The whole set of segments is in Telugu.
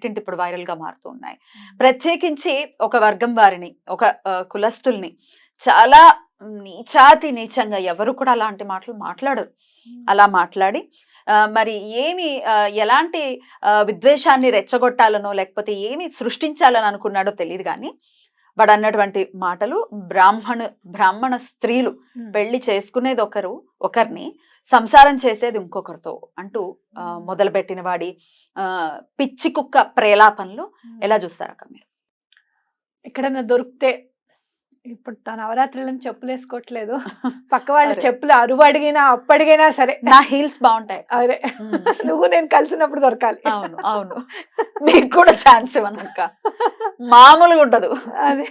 నెట్టింటి ఇప్పుడు వైరల్గా మారుతూ ఉన్నాయి. ప్రత్యేకించి ఒక వర్గం వారిని ఒక కులస్తుల్ని చాలా నీచాతి నీచంగా ఎవరు కూడా అలాంటి మాటలు మాట్లాడరు. అలా మాట్లాడి మరి ఏమి ఎలాంటి విద్వేషాన్ని రెచ్చగొట్టాలనో లేకపోతే ఏమి సృష్టించాలని అనుకున్నాడో తెలియదు కానీ వాడు అన్నటువంటి మాటలు బ్రాహ్మణ బ్రాహ్మణ స్త్రీలు పెళ్ళి చేసుకునేది ఒకరు ఒకరిని సంసారం చేసేది ఇంకొకరితో అంటూ మొదలుపెట్టిన వాడి ఆ, పిచ్చి కుక్క ప్రేలాపనలు ఎలా చూస్తారక్క మీరు? ఎక్కడన్నా దొరికితే ఇప్పుడు తన నవరాత్రులను చెప్పులు వేసుకోవట్లేదు పక్క వాళ్ళ. చెప్పులు అరువు అడిగినా అప్పు అడిగినా సరే నా హీల్స్ బాగుంటాయి. అదే. నువ్వు నేను కలిసినప్పుడు దొరకాలి అవును అవును మీకు కూడా ఛాన్స్ ఇవ్వనక్క మామూలుగా ఉండదు అదే.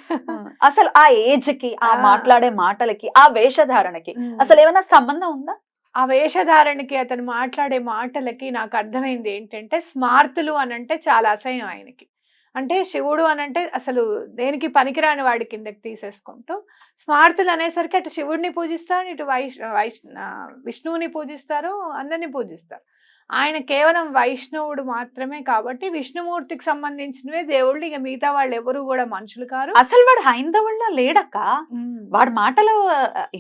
అసలు ఆ ఏజ్కి ఆ. మాట్లాడే మాటలకి ఆ వేషధారణకి. అసలు ఏమైనా సంబంధం ఉందా ఆ వేషధారణకి అతను మాట్లాడే మాటలకి నాకు అర్థమైంది ఏంటంటే స్మార్తులు అని అంటే చాలా అసహ్యం ఆయనకి అంటే శివుడు అని అంటే అసలు దేనికి పనికిరాని వాడి కిందకి తీసేసుకుంటూ స్మార్తులు అనేసరికి అటు శివుడిని పూజిస్తారు ఇటు వైష్ వైష్ విష్ణువుని పూజిస్తారు అందరినీ పూజిస్తారు. ఆయన కేవలం వైష్ణవుడు మాత్రమే కాబట్టి విష్ణుమూర్తికి సంబంధించినవే దేవుళ్ళు ఇక మిగతా వాళ్ళు ఎవరు కూడా మనుషులు కారు. అసలు వాడు హైందవుళ్ళ లేడక్క. వాడి మాటలు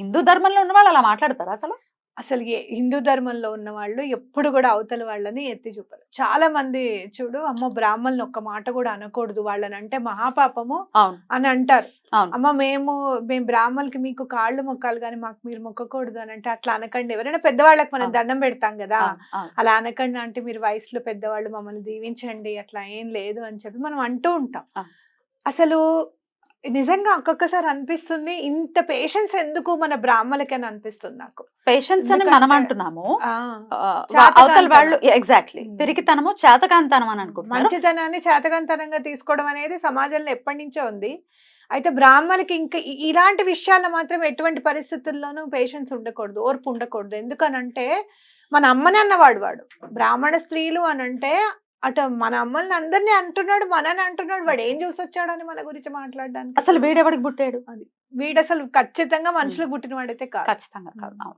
హిందూ ధర్మంలో ఉన్న వాళ్ళు అలా మాట్లాడతారా అసలు? అసలు ఏ- హిందూ ధర్మంలో ఉన్న వాళ్ళు ఎప్పుడు కూడా అవతల వాళ్ళని ఎత్తి చూపారు చాలా మంది చూడు అమ్మ బ్రాహ్మణులు ఒక్క మాట కూడా అనకూడదు వాళ్ళని అంటే మహాపాపము అని అంటారు. అమ్మ మేము మేము బ్రాహ్మణులకి మీకు కాళ్ళు మొక్కాలి కానీ మాకు మీరు మొక్కకూడదు అని అంటే అట్లా అనకండి ఎవరైనా పెద్దవాళ్ళకి మనం. దండం పెడతాం కదా. అలా అనకండి అంటే మీరు వయసులో పెద్దవాళ్ళు మమ్మల్ని దీవించండి అట్లా ఏం లేదు అని చెప్పి మనం అంటూ ఉంటాం. అసలు నిజంగా ఒక్కొక్కసారి అనిపిస్తుంది ఇంత పేషెన్స్ ఎందుకు మన బ్రాహ్మణులకి అని అనిపిస్తుంది నాకు. పేషెన్స్ అని మనం అంటున్నాము. అవతల వాళ్ళు ఎగ్జాక్ట్లీ ఉమ్. పిరికితనము చేతకాంతనం అని అనుకుంటున్నారు. మంచితనాన్ని చేతకంతనంగా తీసుకోవడం అనేది సమాజంలో ఎప్పటి నుంచో ఉంది. అయితే బ్రాహ్మణులకి ఇంకా ఇలాంటి విషయాల్లో మాత్రం ఎటువంటి పరిస్థితుల్లోనూ పేషెన్స్ ఉండకూడదు ఓర్పు ఉండకూడదు. ఎందుకనంటే మన అమ్మని అన్నవాడు వాడు. బ్రాహ్మణ స్త్రీలు అని అంటే మన అమ్మల్ని అందరినీ అంటున్నాడు మనని అంటున్నాడు వాడు ఏం చూసి వచ్చాడని మన గురించి మాట్లాడడానికి? అసలు వీడెవడికి పుట్టాడు? వీడు అసలు ఖచ్చితంగా మనుషులకు పుట్టిన వాడైతే కాదు. ఖచ్చితంగా కాదు.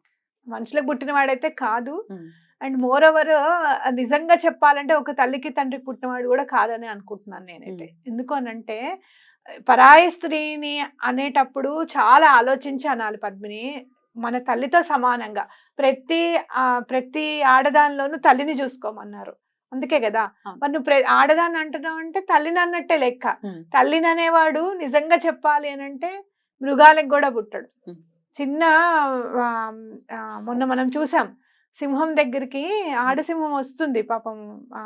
మనుషులకు పుట్టిన వాడైతే కాదు. అండ్ మోర్ ఓవర్ నిజంగా చెప్పాలంటే ఒక తల్లికి తండ్రికి పుట్టినవాడు కూడా కాదని అనుకుంటున్నాను నేనైతే. ఎందుకు అనంటే పరాయి స్త్రీని అనేటప్పుడు చాలా ఆలోచించి అనాలి పద్మిని. మన తల్లితో సమానంగా. ప్రతి ఆ, ప్రతి ఆడదానిలోనూ తల్లిని చూసుకోమన్నారు. అందుకే కదా. మరి నువ్వు ఆడదాన్ని అంటున్నావు అంటే తల్లిని అన్నట్టే లెక్క. తల్లిని అనేవాడు నిజంగా చెప్పాలి అని అంటే మృగాలకు కూడా పుట్టాడు. చిన్న మొన్న మనం చూసాం సింహం దగ్గరికి ఆడసింహం వస్తుంది పాపం ఆ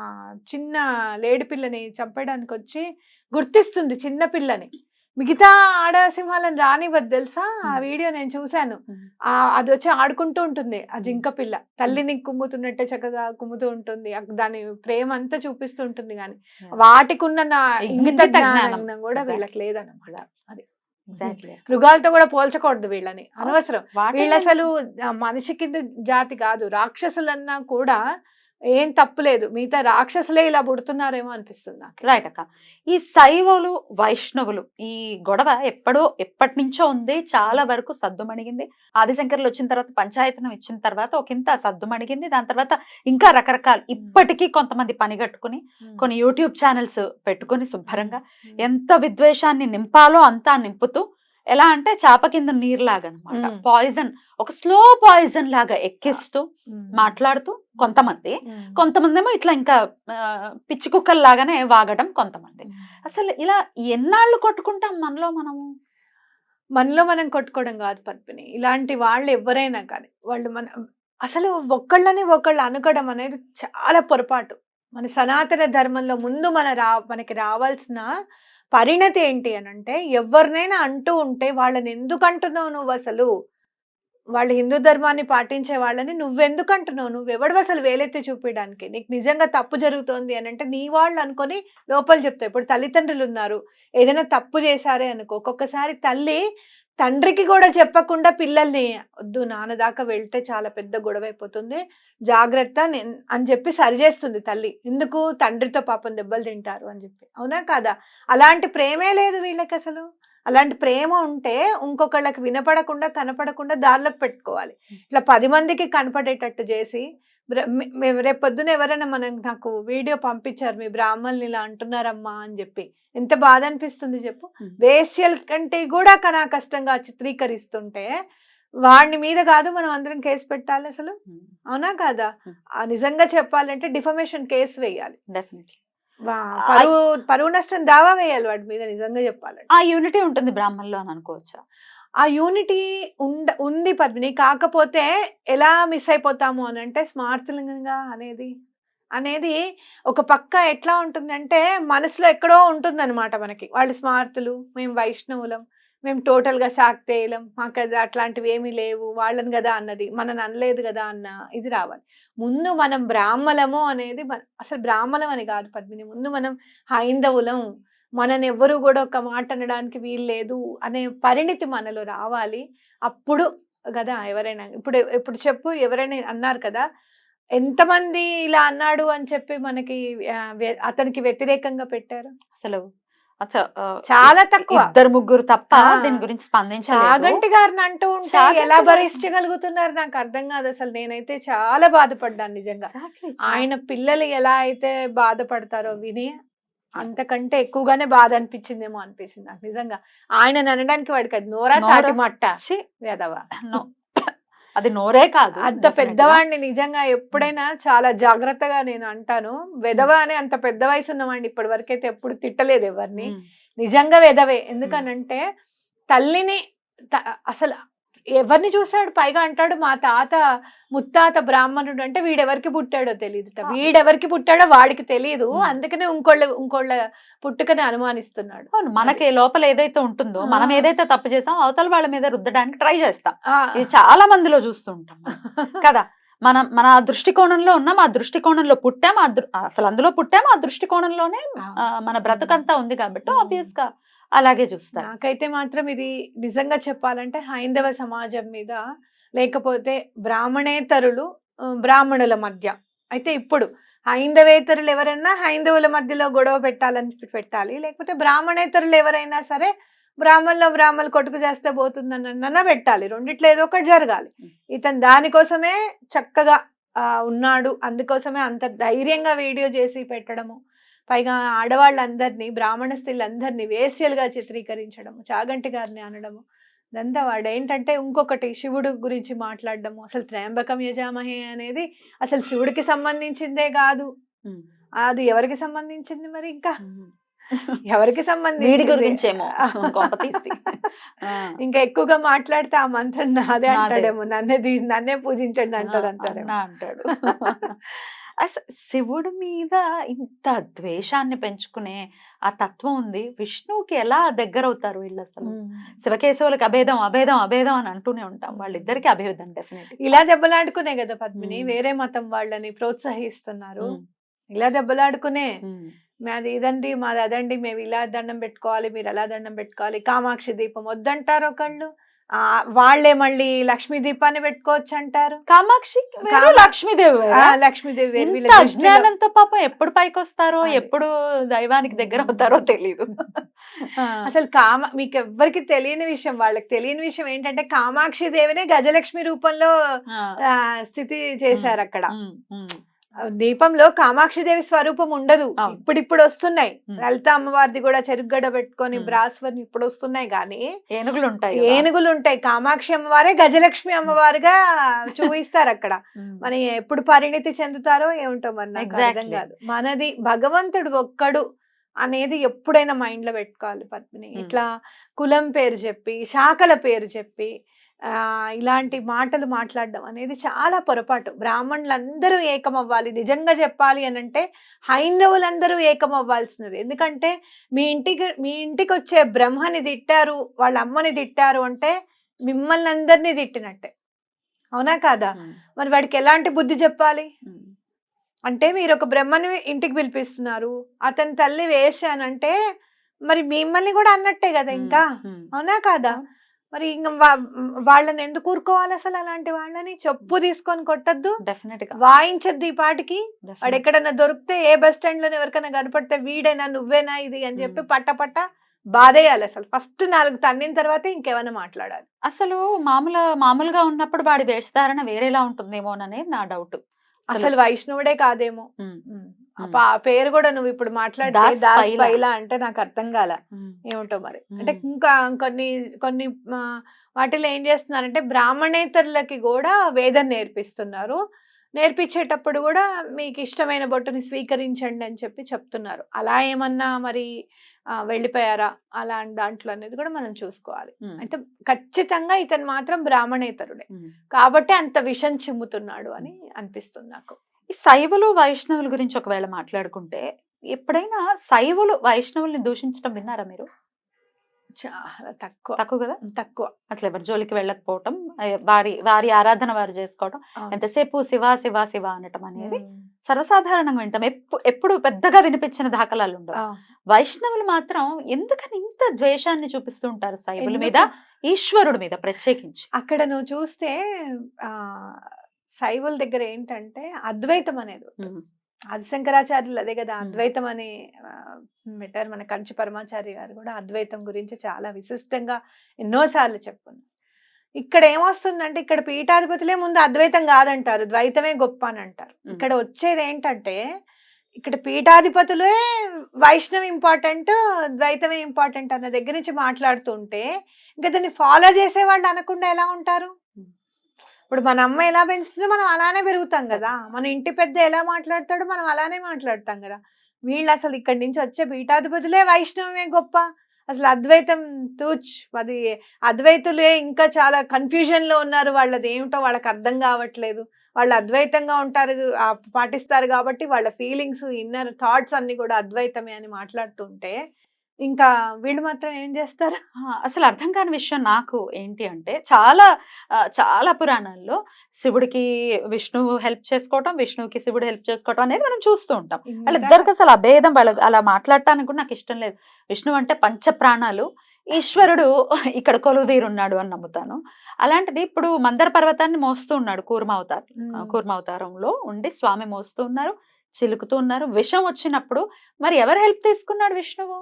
చిన్న లేడి పిల్లని చంపడానికి వచ్చి గుర్తిస్తుంది చిన్న పిల్లని మిగతా ఆడసింహాలను రానివ్వద్దు తెలుసా? ఆ. వీడియో నేను చూశాను. ఆ అది వచ్చి ఆడుకుంటూ ఉంటుంది. ఆ జింక పిల్ల. తల్లిని కుమ్ముతున్నట్టే చక్కగా కుమ్ముతూ ఉంటుంది. దాని ప్రేమ అంతా చూపిస్తూ ఉంటుంది కానీ. వాటికి ఉన్న నా ఇంగిత జ్ఞానం. కూడా. వీళ్ళకి లేదన్నమాట అది. మృగాలతో కూడా పోల్చకూడదు వీళ్ళని. అనవసరం. వీళ్ళు అసలు మనిషి కింద జాతి కాదు. రాక్షసులన్నా కూడా ఏం తప్పులేదు మిగతా రాక్షసులే ఇలా పుడుతున్నారేమో అనిపిస్తుంది నాకు. రైట్ అక్క. ఈ శైవులు వైష్ణవులు ఈ గొడవ ఎప్పుడో ఎప్పటి నుంచో ఉంది. చాలా వరకు సద్దుమణిగింది. ఆదిశంకర్లు వచ్చిన తర్వాత పంచాయతనం ఇచ్చిన తర్వాత ఒక ఇంత సద్దుమణిగింది. దాని తర్వాత ఇంకా రకరకాలు ఇప్పటికీ కొంతమంది పని కట్టుకుని కొన్ని యూట్యూబ్ ఛానల్స్ పెట్టుకుని శుభ్రంగా ఎంత విద్వేషాన్ని నింపాలో అంతా నింపుతూ ఎలా అంటే చాప కింద నీరులాగా అనమాట మ్మ్. పాయిజన్ ఒక స్లో పాయిజన్ లాగా ఎక్కిస్తూ మాట్లాడుతూ కొంతమంది. కొంతమంది ఏమో ఇట్లా ఇంకా పిచ్చి కుక్కల్లాగానే వాగడం కొంతమంది. అసలు ఇలా ఎన్నాళ్ళు కొట్టుకుంటాం మనలో మనము? మనలో మనం కొట్టుకోవడం కాదు పద్మిని. ఇలాంటి వాళ్ళు ఎవరైనా కానీ వాళ్ళు మన అసలు ఒక్కళ్ళని ఒకళ్ళు అనుకోవడం అనేది చాలా పొరపాటు. మన సనాతన ధర్మంలో ముందు మన రా మనకి రావాల్సిన పరిణతి ఏంటి అని అంటే ఎవరినైనా అంటూ ఉంటే వాళ్ళని ఎందుకు అంటున్నావు నువ్వు అసలు? వాళ్ళు హిందూ ధర్మాన్ని పాటించే వాళ్ళని నువ్వెందుకు అంటున్నావు నువ్వెవడు అసలు వేలెత్తి చూపించడానికి నీకు నిజంగా తప్పు జరుగుతోంది అని అంటే నీ వాళ్ళు అనుకొని లోపల చెప్తావు. ఇప్పుడు తల్లిదండ్రులు ఉన్నారు ఏదైనా తప్పు చేశారే అనుకో ఒక్కొక్కసారి తల్లి తండ్రికి కూడా చెప్పకుండా పిల్లల్ని వద్దు నాన్న దాకా వెళ్తే చాలా పెద్ద గొడవ అయిపోతుంది జాగ్రత్త అని చెప్పి సరిచేస్తుంది తల్లి. ఎందుకు తండ్రితో పాపం దెబ్బలు తింటారు? అని చెప్పి. అవునా కాదా? అలాంటి ప్రేమే లేదు వీళ్ళకి అసలు. అలాంటి ప్రేమ ఉంటే ఇంకొకళ్ళకి వినపడకుండా కనపడకుండా దారిలోకి పెట్టుకోవాలి. ఇట్లా పది మందికి కనపడేటట్టు చేసి మేము రేపు పొద్దున ఎవరైనా మనం నాకు వీడియో పంపించారు మీ బ్రాహ్మణులు ఇలా అంటున్నారమ్మా అని చెప్పి. ఎంత బాధ అనిపిస్తుంది చెప్పు. వేశ్యల కంటే కూడా కనా కష్టంగా చిత్రీకరిస్తుంటే వాడిని మీద కాదు మనం అందరం కేసు పెట్టాలి అసలు? అవునా కాదా. ఆ నిజంగా చెప్పాలంటే డిఫమేషన్ కేసు వేయాలి. డెఫినెట్లీ. వా- పరువు పరువు నష్టం దావా వేయాలి వాడి మీద నిజంగా చెప్పాలంటే. ఆ యూనిటీ ఉంటుంది బ్రాహ్మణులో అని అనుకోవచ్చా? ఆ యూనిటీ ఉండ ఉంది పద్మిని. కాకపోతే ఎలా మిస్ అయిపోతాము అని అంటే స్మార్తలింగంగా అనేది. అనేది ఒక పక్క ఎట్లా ఉంటుందంటే మనసులో ఎక్కడో ఉంటుందన్నమాట మనకి. వాళ్ళు స్మార్తులు మేము వైష్ణవులం మేము టోటల్గా శాక్తేయులం మాకు అది అట్లాంటివి ఏమీ లేవు వాళ్ళని కదా అన్నది మనని అనలేదు కదా అన్న ఇది రావాలి. ముందు మనం బ్రాహ్మలము అనేది మన- అసలు బ్రాహ్మలం అని కాదు పద్మిని. ముందు మనం హైందవులం మనని ఎవ్వరు కూడా ఒక మాట అనడానికి వీలు లేదు అనే పరిణితి మనలో రావాలి. అప్పుడు కదా ఎవరైనా ఇప్పుడు ఇప్పుడు చెప్పు ఎవరైనా అన్నారు కదా ఎంతమంది ఇలా అన్నాడు అని చెప్పి మనకి అతనికి వ్యతిరేకంగా పెట్టారు? అసలు చాలా తక్కువ. ఇద్దరు ముగ్గురు తప్ప. దీని గురించి స్పందించలేదు. చాగంటి గారిని అంటూ ఉంటే ఎలా భరించగలుగుతున్నారు నాకు అర్థం కాదు అసలు. నేనైతే చాలా బాధపడ్డాను నిజంగా. ఆయన పిల్లలు ఎలా అయితే బాధపడతారో విని అంతకంటే ఎక్కువగానే బాధ అనిపించిందేమో అనిపించింది నాకు నిజంగా. ఆయన అనడానికి వాడికి అది నోరా. తాటి మట్ట వేదవా. అది నోరే కాదు. అంత. పెద్దవాడిని నిజంగా ఎప్పుడైనా చాలా జాగ్రత్తగా నేను అంటాను. వెధవ అని అంత పెద్ద వయసు ఉన్నవాడిని ఇప్పటి వరకైతే ఎప్పుడు తిట్టలేదు ఎవరిని. నిజంగా వెధవే ఎందుకనంటే తల్లిని అసలు ఎవరిని చూసాడు పైగా అంటాడు మా తాత ముత్తాత బ్రాహ్మణుడు అంటే వీడెవరికి పుట్టాడో తెలియదు. వీడెవరికి పుట్టాడో వాడికి తెలియదు. అందుకనే ఇంకోళ్ళ ఇంకోళ్ళ పుట్టుకని అనుమానిస్తున్నాడు అవును మనకి లోపల ఏదైతే ఉంటుందో మనం. ఏదైతే తప్పు చేసాం అవతల వాళ్ళ మీద రుద్దడానికి ట్రై చేస్తాం ఇది చాలా మందిలో చూస్తుంటాం. కదా మనం మన దృష్టికోణంలో ఉన్నాం ఆ దృష్టికోణంలో పుట్టాం అసలు అందులో పుట్టాం ఆ దృష్టికోణంలోనే మన బ్రతుకంతా ఉంది కాబట్టి. ఆబ్వియస్గా అలాగే చూస్తారు. నాకైతే మాత్రం ఇది నిజంగా చెప్పాలంటే హైందవ సమాజం మీద లేకపోతే బ్రాహ్మణేతరులు బ్రాహ్మణుల మధ్య. అయితే ఇప్పుడు హైందవేతరులు ఎవరైనా హైందవుల మధ్యలో గొడవ పెట్టాలని పెట్టాలి. లేకపోతే బ్రాహ్మణేతరులు ఎవరైనా సరే బ్రాహ్మణులో బ్రాహ్మణులు కొట్టుకు చేస్తే పోతుందన్న పెట్టాలి. రెండిట్లో ఏదో ఒకటి జరగాలి. ఇతను దానికోసమే చక్కగా ఉన్నాడు. అందుకోసమే అంత ధైర్యంగా వీడియో చేసి పెట్టడము. పైగా ఆడవాళ్ళందరినీ బ్రాహ్మణ స్త్రీలందరినీ వేశ్యలుగా చిత్రీకరించడము చాగంటి గారిని అనడము ఇదంతా వాడు ఏంటంటే ఇంకొకటి శివుడు గురించి మాట్లాడడము. అసలు త్రయంబకం యజామహే అనేది అసలు శివుడికి సంబంధించిందే కాదు. అది ఎవరికి సంబంధించింది మరి ఇంకా. ఎవరికి సంబంధించి గురించేమో. ఇంకా ఎక్కువగా మాట్లాడితే ఆ మంత్రం నాదే. అంటాడేమో నన్నే నన్నే పూజించండి అంటారు అన్నా అంటాడు. అస- శివుడి మీద ఇంత ద్వేషాన్ని పెంచుకునే ఆ తత్వం ఉంది. విష్ణువుకి ఎలా దగ్గర అవుతారు వీళ్ళు అసలు. శివకేశవులకు అభేదం అభేదం అభేదం అని అంటూనే ఉంటాం. వాళ్ళిద్దరికి అభేదం డెఫినెట్ ఇలా దెబ్బలాడుకునే కదా పద్మిని. వేరే మతం వాళ్ళని ప్రోత్సహిస్తున్నారు. ఇలా దెబ్బలాడుకునే మాది ఇదండి మాది అదండి మేము ఇలా దండం పెట్టుకోవాలి మీరు అలా దండం పెట్టుకోవాలి కామాక్షి దీపం వద్దంటారు ఒకళ్ళు. ఆ వాళ్ళే మళ్ళీ లక్ష్మీ దీపాన్ని పెట్టుకోవచ్చు అంటారు కామాక్షి లక్ష్మీదేవి లక్ష్మీదేవి అజ్ఞానంతో పాపం ఎప్పుడు పైకి వస్తారో. ఎప్పుడు దైవానికి దగ్గర అవుతారో తెలియదు అసలు కామ మీకు ఎవ్వరికి తెలియని విషయం వాళ్ళకి తెలియని విషయం ఏంటంటే కామాక్షి దేవినే గజలక్ష్మి రూపంలో ఆ, స్థితి చేశారు అక్కడ దీపంలో కామాక్షి దేవి స్వరూపం ఉండదు. ఇప్పుడిప్పుడు వస్తున్నాయి. లలిత అమ్మవారిది కూడా చెరుగ్గడ పెట్టుకొని. బ్రాస్వర్ ఇప్పుడు వస్తున్నాయి కానీ ఏనుగులు ఉంటాయి. ఏనుగులు ఉంటాయి కామాక్షి అమ్మవారే గజలక్ష్మి అమ్మవారుగా చూపిస్తారు అక్కడ. మరి ఎప్పుడు పరిణితి చెందుతారో ఏమిటో మరి నాకు అర్థం. కాదు మనది భగవంతుడు ఒక్కడు అనేది ఎప్పుడైనా మైండ్లో పెట్టుకోవాలి పద్మిని. ఇట్లా కులం పేరు చెప్పి శాఖల పేరు చెప్పి ఇలాంటి మాటలు మాట్లాడడం అనేది చాలా పొరపాటు. బ్రాహ్మణులందరూ ఏకమవ్వాలి. నిజంగా చెప్పాలి అని అంటే హైందవులందరూ ఏకమవ్వాల్సినది. ఎందుకంటే మీ ఇంటికి మీ ఇంటికి వచ్చే బ్రహ్మని తిట్టారు వాళ్ళ అమ్మని తిట్టారు అంటే మిమ్మల్ని అందరినీ తిట్టినట్టే. అవునా కాదా? మరి వాడికి ఎలాంటి బుద్ధి చెప్పాలి? అంటే మీరు ఒక బ్రహ్మని ఇంటికి పిలిపిస్తున్నారు. అతని తల్లి వేశానంటే మరి మిమ్మల్ని కూడా అన్నట్టే కదా ఇంకా? అవునా కాదా? మరి ఇంకా వాళ్ళని ఎందుకు ఊరుకోవాలి అసలు అలాంటి వాళ్ళని? చెప్పు తీసుకొని కొట్టద్దు. డెఫినెట్గా. వాయించద్దు ఈ పాటికి. వాడు ఎక్కడన్నా దొరికితే ఏ బస్ స్టాండ్లో ఎవరికైనా కనపడితే వీడేనా నువ్వేనా ఇది అని చెప్పి. పట్ట పట్ట బాధేయాలి అసలు. ఫస్ట్ నాలుగు తన్నిన తర్వాత ఇంకేమైనా మాట్లాడాలి. అసలు మామూలు మామూలుగా ఉన్నప్పుడు వాడి వేషధారణ వేరేలా ఉంటుందేమో అనేది నా డౌట్. అసలు వైష్ణవుడే కాదేమో. ఆ పేరు కూడా నువ్వు ఇప్పుడు మాట్లాడితే దాస్ పైలా. అంటే నాకు అర్థం కాల. ఏమిటో మరి. అంటే ఇంకా కొన్ని కొన్ని వాటిలో ఏం చేస్తున్నారంటే బ్రాహ్మణేతరులకి కూడా వేదం నేర్పిస్తున్నారు. నేర్పించేటప్పుడు కూడా మీకు ఇష్టమైన బొట్టుని స్వీకరించండి అని చెప్పి చెప్తున్నారు. అలా ఏమన్నా మరి వెళ్ళిపోయారా? అలా దాంట్లో అనేది కూడా మనం చూసుకోవాలి. అంటే ఖచ్చితంగా ఇతను మాత్రం బ్రాహ్మణేతరుడే. కాబట్టి అంత విషం చిమ్ముతున్నాడు అని అనిపిస్తుంది నాకు. ఈ శైవులు వైష్ణవుల గురించి ఒకవేళ మాట్లాడుకుంటే ఎప్పుడైనా శైవులు వైష్ణవుల్ని దూషించడం విన్నారా మీరు చాలా తక్కువ తక్కువ కదా తక్కువ అట్లా ఎవరి జోలికి వెళ్ళకపోవటం వారి వారి ఆరాధన వారు చేసుకోవటం. ఎంతసేపు శివ శివ శివ అనటం అనేది. సర్వసాధారణంగా వింటాం ఎప్పు ఎప్పుడు పెద్దగా వినిపించిన దాఖలాలు ఉండవు. వైష్ణవులు మాత్రం ఎందుకని ఇంత ద్వేషాన్ని చూపిస్తూ ఉంటారు శైవుల మీద? ఈశ్వరుడి మీద ప్రత్యేకించి అక్కడ నువ్వు చూస్తే ఆ శైవుల దగ్గర ఏంటంటే అద్వైతం అనేది ఉంటుంది. ఉమ్, ఆదిశంకరాచార్యులు అదే కదా. అద్వైతం అని పెట్టారు మన కంచి పరమాచార్య గారు కూడా అద్వైతం గురించి చాలా విశిష్టంగా ఎన్నోసార్లు చెప్పున్నారు ఇక్కడ ఏమొస్తుందంటే ఇక్కడ పీఠాధిపతులే ముందు అద్వైతం కాదంటారు ద్వైతమే గొప్ప అని అంటారు. ఇక్కడ వచ్చేది ఏంటంటే ఇక్కడ పీఠాధిపతులే వైష్ణవ్ ఇంపార్టెంట్ ద్వైతమే ఇంపార్టెంట్ అన్న దగ్గర నుంచి మాట్లాడుతుంటే ఇంకా దాన్ని ఫాలో చేసే వాళ్ళు అనకుండా ఎలా ఉంటారు. ఇప్పుడు మన అమ్మ ఎలా పెంచుతుందో మనం అలానే పెరుగుతాం కదా. మన ఇంటి పెద్ద ఎలా మాట్లాడతాడో మనం అలానే మాట్లాడతాం కదా. వీళ్ళు అసలు ఇక్కడి నుంచి వచ్చే పీఠాధిపతులే వైష్ణవమే గొప్ప. అసలు అద్వైతం తూచ్ అది అద్వైతులే ఇంకా చాలా కన్ఫ్యూజన్లో ఉన్నారు. వాళ్ళది ఏమిటో వాళ్ళకి అర్థం కావట్లేదు. వాళ్ళు అద్వైతంగా ఉంటారు పాటిస్తారు కాబట్టి వాళ్ళ ఫీలింగ్స్ ఇన్నర్ థాట్స్ అన్ని కూడా అద్వైతమే అని మాట్లాడుతుంటే ఇంకా వీళ్ళు మాత్రం ఏం చేస్తారు? అసలు అర్థం కాని విషయం నాకు ఏంటి అంటే చాలా చాలా పురాణాల్లో శివుడికి విష్ణువు హెల్ప్ చేసుకోవటం విష్ణువుకి శివుడు హెల్ప్ చేసుకోవటం అనేది మనం చూస్తూ ఉంటాం. వాళ్ళిద్దరికి అసలు అభేదం వాళ్ళ అలా మాట్లాడటానికి కూడా నాకు ఇష్టం లేదు. విష్ణువు అంటే పంచ ప్రాణాలు ఈశ్వరుడు ఇక్కడ కొలుదీరున్నాడు అని నమ్ముతాను. అలాంటిది ఇప్పుడు మందర పర్వతాన్ని మోస్తూ ఉన్నాడు కూర్మావతారం. కూర్మావతారంలో ఉండి స్వామి మోస్తూ ఉన్నారు చిలుకుతూ ఉన్నారు. విషం వచ్చినప్పుడు మరి ఎవరు హెల్ప్ తీసుకున్నాడు విష్ణువు?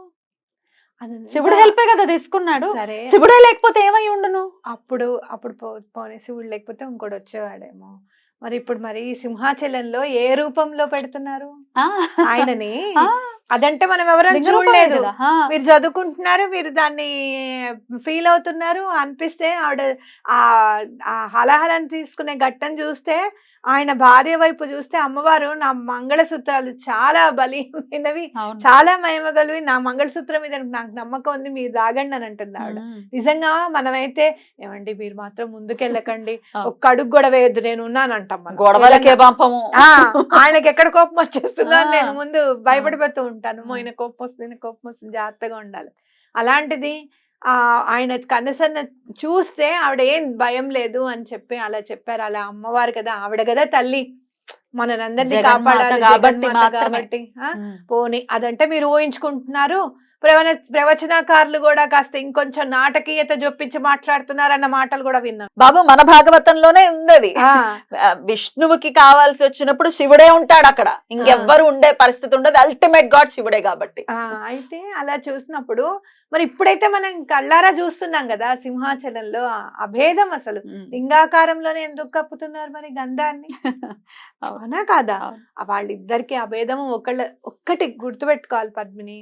శివుడు హెల్పే కదా తీసుకున్నాడు. సరే. శివుడే లేకపోతే ఏమై ఉండును? అప్పుడు అప్పుడు పోనీ శివుడు లేకపోతే ఇంకోటి వచ్చేవాడేమో. మరి ఇప్పుడు మరి సింహాచలంలో ఏ రూపంలో పెడుతున్నారు? ఆయనని అదంటే మనం ఎవరైనా చూడలేదు మీరు చదువుకుంటున్నారు మీరు దాన్ని ఫీల్ అవుతున్నారు అనిపిస్తే ఆవిడ ఆ హలహలను తీసుకునే ఘట్టం చూస్తే ఆయన భార్య వైపు చూస్తే అమ్మవారు నా మంగళసూత్రాలు చాలా బలీయమైనవి అవును. చాలా మహిమగలివి నా మంగళసూత్రం మీద నాకు నమ్మకం ఉంది మీరు దాగండి అని అంటుంది ఆవిడ నిజంగా మనమైతే ఏమండి మీరు మాత్రం ముందుకెళ్ళకండి. ఒక్క అడుగు కూడా వేయద్దు నేను ఉన్నాను అంటాం మనం. గొడవలకే ఏదన్నా- పంపము ఆ, ఆయనకి ఎక్కడ కోపం వచ్చేస్తుందో. నేను ముందు భయపడిపోతూ ఉంటాను. ఆ. మోయిన కోపం వస్తుంది ఈయన కోపం వస్తుంది. జాగ్రత్తగా ఉండాలి. అలాంటిది ఆ ఆయన కనుసన్న చూస్తే ఆవిడ ఏం భయం లేదు అని చెప్పి అలా చెప్పారు. అలా అమ్మవారు కదా ఆవిడ కదా తల్లి. మనందరినీ కాపాడాలి కాబట్టి పోనీ అదంటే మీరు ఊహించుకుంటున్నారు. ప్రవచన ప్రవచనకారులు కూడా కాస్త ఇంకొంచెం నాటకీయత జొప్పించి మాట్లాడుతున్నారు అన్న మాటలు కూడా విన్నాం. బాబు మన భాగవతంలోనే ఉంది విష్ణువుకి కావాల్సి వచ్చినప్పుడు శివుడే ఉంటాడు అక్కడ. ఇంకెవ్వరు ఉండే పరిస్థితి ఉండదు. అల్టిమేట్ గాడ్ శివుడే కాబట్టి. అయితే అలా చూసినప్పుడు మరి ఇప్పుడైతే మనం కళ్ళారా చూస్తున్నాం కదా సింహాచలంలో అభేదం అసలు. లింగాకారంలోనే ఎందుకు కప్పుతున్నారు మరి గంధాన్ని? అవును. కాదా? వాళ్ళిద్దరికి అభేదము ఒకళ్ళ ఒక్కటి గుర్తుపెట్టుకోవాలి పద్మిని.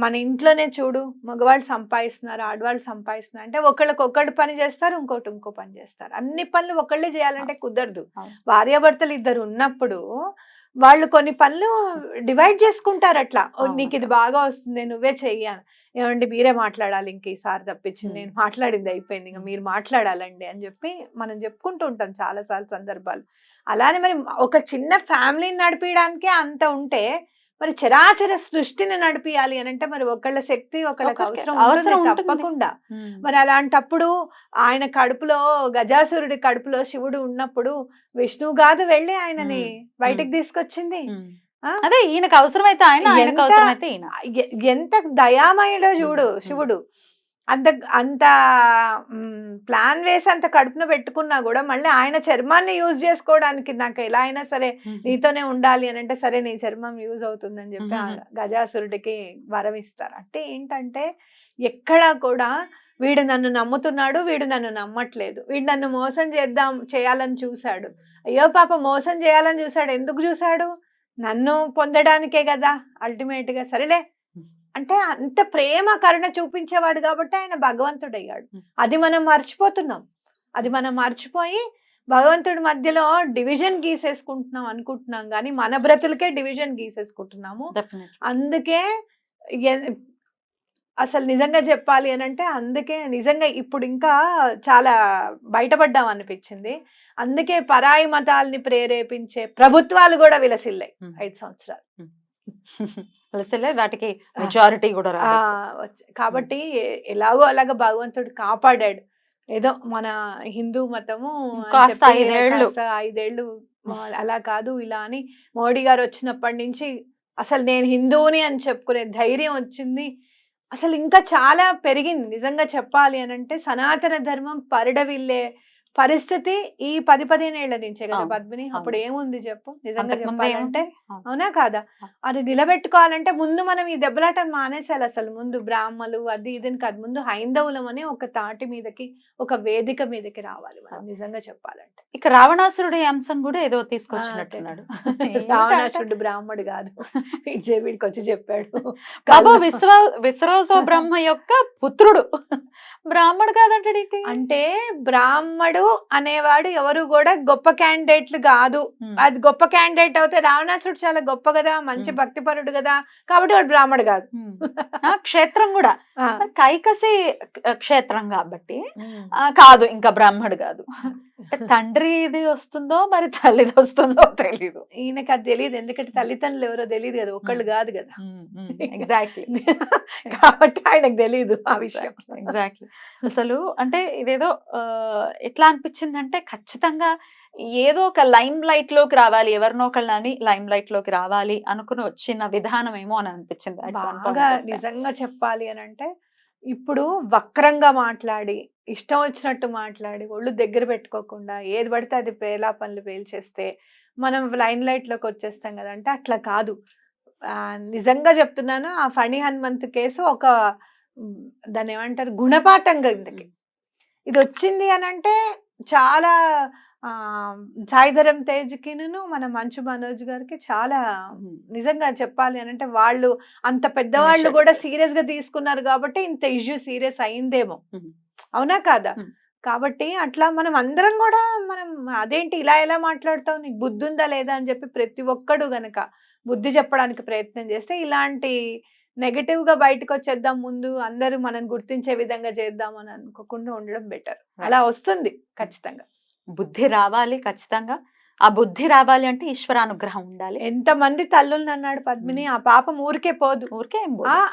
మన ఇంట్లోనే చూడు మగవాళ్ళు సంపాదిస్తున్నారు ఆడవాళ్ళు సంపాదిస్తున్నారు అంటే ఒకళ్ళకి ఒకళ్ళు పని చేస్తారు ఇంకోటి ఇంకో పని చేస్తారు అన్ని పనులు ఒకళ్ళే చేయాలంటే కుదరదు. భార్యాభర్తలు ఇద్దరు ఉన్నప్పుడు వాళ్ళు కొన్ని పనులు డివైడ్ చేసుకుంటారు అట్లా "ఓ, అవును నీకు ఇది. బాగా వస్తుంది నువ్వే చెయ్యాలి ఏమండి మీరే మాట్లాడాలి ఇంక ఈసారి తప్పించి Hmm. నేను మాట్లాడింది అయిపోయింది ఇంకా. మీరు మాట్లాడాలండి అని చెప్పి మనం చెప్పుకుంటూ ఉంటాం చాలా సార్లు సందర్భాలు అలానే మరి ఒక చిన్న ఫ్యామిలీని నడిపించడానికే అంత ఉంటే మరి చరాచర సృష్టిని నడిపియాలి అని అంటే మరి ఒకళ్ళ శక్తి ఒకళ్ళకి అవసరం ఉంటుంది. తప్పకుండా మరి అలాంటప్పుడు ఆయన కడుపులో గజాసురుడి కడుపులో శివుడు ఉన్నప్పుడు విష్ణువు కాదు వెళ్ళి ఆయనని. బయటికి తీసుకొచ్చింది? అదే ఈయనకు అవసరమైతే ఆయన ఎంత- దయామయుడో చూడు. శివుడు అంత అంత ప్లాన్ వేసి అంత కడుపున పెట్టుకున్నా కూడా మళ్ళీ ఆయన చర్మాన్ని యూజ్ చేసుకోవడానికి నాకు ఎలా అయినా సరే నీతోనే ఉండాలి అని అంటే సరే నీ చర్మం యూజ్ అవుతుందని చెప్పి. గజాసురుడికి వరం ఇస్తారు. అంటే ఏంటంటే ఎక్కడా కూడా వీడు నన్ను నమ్ముతున్నాడు వీడు నన్ను నమ్మట్లేదు. వీడు నన్ను మోసం చేద్దాం చేయాలని చూశాడు. అయ్యో పాప మోసం చేయాలని చూశాడు. ఎందుకు చూశాడు? నన్ను పొందడానికే కదా అల్టిమేట్గా. సరేలే అంటే అంత ప్రేమ కరుణ చూపించేవాడు కాబట్టి ఆయన భగవంతుడయ్యాడు. Hmm. అది మనం మర్చిపోతున్నాం. అది మనం మర్చిపోయి భగవంతుడి మధ్యలో డివిజన్ గీసేసుకుంటున్నాం అనుకుంటున్నాం కానీ మన బ్రతులకే డివిజన్ గీసేసుకుంటున్నాము. అందుకే అసలు నిజంగా చెప్పాలి అని అంటే అందుకే నిజంగా ఇప్పుడు ఇంకా చాలా బయటపడ్డాం అనిపించింది. అందుకే పరాయి మతాల్ని ప్రేరేపించే ప్రభుత్వాలు కూడా విలసిల్లాయి. ఐదు సంవత్సరాలు. వాటికి మెజారిటీ కూడా కాబట్టి ఎలాగో అలాగ భగవంతుడు కాపాడాడు. ఏదో మన హిందూ మతము కాస్త ఐదేళ్ళు. ఐదేళ్ళు అలా కాదు ఇలా అని మోడీ గారు వచ్చినప్పటి నుంచి అసలు నేను హిందువుని అని చెప్పుకునే ధైర్యం వచ్చింది. అసలు ఇంకా చాలా పెరిగింది. నిజంగా చెప్పాలి అని అంటే సనాతన ధర్మం పరిడవిల్లే పరిస్థితి ఈ పది పదిహేను ఏళ్ళ నుంచే కదా పద్మిని. అప్పుడు. ఏముంది చెప్పు? నిజంగా చెప్పాలంటే? అవును. కాదా. అది నిలబెట్టుకోవాలంటే ముందు మనం ఈ దెబ్బలాటను మానేసాలి అసలు. ముందు బ్రాహ్మలు అది ఇదని కాదు. ముందు హైందవులం అని ఒక తాటి మీదకి ఒక వేదిక మీదకి రావాలి మనం నిజంగా చెప్పాలంటే. ఇక రావణాసురుడి అంశం కూడా ఏదో తీసుకొచ్చినట్టున్నాడు. రావణాసుడు బ్రాహ్మడు కాదు. విజయ్ వీడికి వచ్చి చెప్పాడు. బాబు విశ్వ విశ్వరోజో బ్రహ్మ యొక్క పుత్రుడు. బ్రాహ్మణుడు కాదంటాడేంటి? అంటే బ్రాహ్మడు అనేవాడు ఎవరు కూడా గొప్ప క్యాండిడేట్లు కాదు. అది గొప్ప క్యాండిడేట్ అవుతే రావణాసుడు చాలా గొప్ప కదా మంచి. భక్తిపరుడు కదా కాబట్టి వాడు బ్రాహ్మడు కాదు. క్షేత్రం కూడా. కైకసి క్షేత్రం కాబట్టి కాదు ఇంకా బ్రాహ్మడు కాదు. తండ్రి ఇది వస్తుందో మరి తల్లిది వస్తుందో తెలీదు. ఈయనకి అది తెలియదు ఎందుకంటే తల్లిదండ్రులు ఎవరో తెలియదు కదా ఒకళ్ళు కాదు కదా. ఎగ్జాక్ట్లీ కాబట్టి ఆయనకు తెలియదు ఆ విషయం. ఎగ్జాక్ట్లీ అసలు అంటే ఇదేదో ఎట్లా అనిపించింది అంటే ఖచ్చితంగా ఏదో ఒక లైమ్ లైట్లోకి రావాలి ఎవరినో ఒకళ్ళని లైమ్ లైట్లోకి రావాలి అనుకుని వచ్చిన విధానం ఏమో అని అనిపించింది. నిజంగా చెప్పాలి అని అంటే ఇప్పుడు వక్రంగా మాట్లాడి ఇష్టం వచ్చినట్టు మాట్లాడి ఒళ్ళు దగ్గర పెట్టుకోకుండా ఏది పడితే అది ప్రేలాపనలు పేల్చేస్తే మనం లైన్ లైట్లోకి వచ్చేస్తాం కదా! అంటే అట్లా కాదు. నిజంగా చెప్తున్నాను ఆ ఫణి హనుమంత్ కేసు ఒక దాన్ని ఏమంటారు గుణపాఠం కిందకి ఇది వచ్చింది అని అంటే చాలా సాయిధరం తేజ్కిను మన మంచు మనోజ్ గారికి చాలా. నిజంగా చెప్పాలి అని అంటే వాళ్ళు అంత పెద్దవాళ్ళు కూడా. సీరియస్గా తీసుకున్నారు కాబట్టి ఇంత ఇష్యూ సీరియస్ అయిందేమో. అవునా కాదా. కాబట్టి అట్లా మనం అందరం కూడా మనం అదేంటి ఇలా ఎలా మాట్లాడతావు నీకు బుద్ధి ఉందా లేదా అని చెప్పి ప్రతి ఒక్కడు గనక బుద్ధి చెప్పడానికి ప్రయత్నం చేస్తే ఇలాంటి నెగటివ్గా బయటకు వచ్చేద్దాం ముందు అందరూ మనం గుర్తించే విధంగా చేద్దాం అని అనుకోకుండా ఉండడం బెటర్ అలా వస్తుంది ఖచ్చితంగా బుద్ధి రావాలి ఖచ్చితంగా. ఆ బుద్ధి రావాలి అంటే ఈశ్వరానుగ్రహం ఉండాలి. ఎంత మంది తల్లుల్ని అన్నాడు పద్మిని ఆ పాపం ఊరికే పోదు. ఊరికే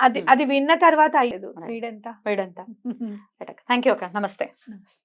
అది అది విన్న తర్వాత అయ్యేదు. వీడెంత. వీడంతా. థ్యాంక్ యూ అక్క. నమస్తే. నమస్తే.